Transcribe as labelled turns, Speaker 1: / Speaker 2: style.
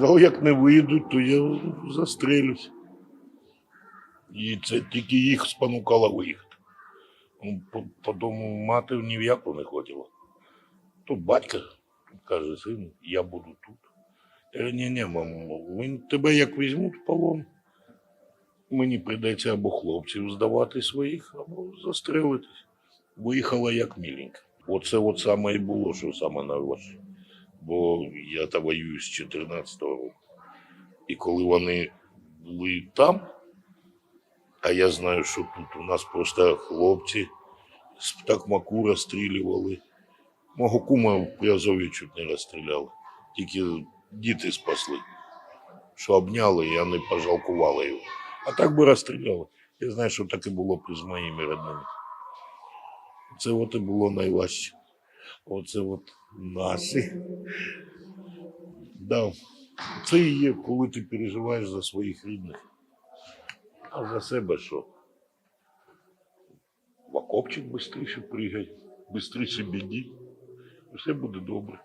Speaker 1: Сказав, як не вийдуть, то я застрелюсь. І це тільки їх спонукало виїхати. Ну, по- Потім мати ні в яку не хотіла. Тут батько каже, син, я буду тут. Ні, ні, мамо, тебе як візьмуть в полон. Мені прийдеться або хлопців здавати своїх, або застрелитись. Виїхала як міленька. Оце от саме і було, що саме найважче. Бо я та воюю з 14-го року. І коли вони були там, а я знаю, що тут у нас просто хлопці з птахмаку розстрілювали. Мого кума в Приазові чуть не розстріляли. Тільки діти спасли, що обняли, і вони пожалкували його. А так би розстріляли. Я знаю, що так і було б з моїми родними. Це от і було найважче. Оце от наші. Да. Це і є, коли ти переживаєш за своїх рідних. А за себе що? В окопчик швидше пригай, швидше біді. Все буде добре.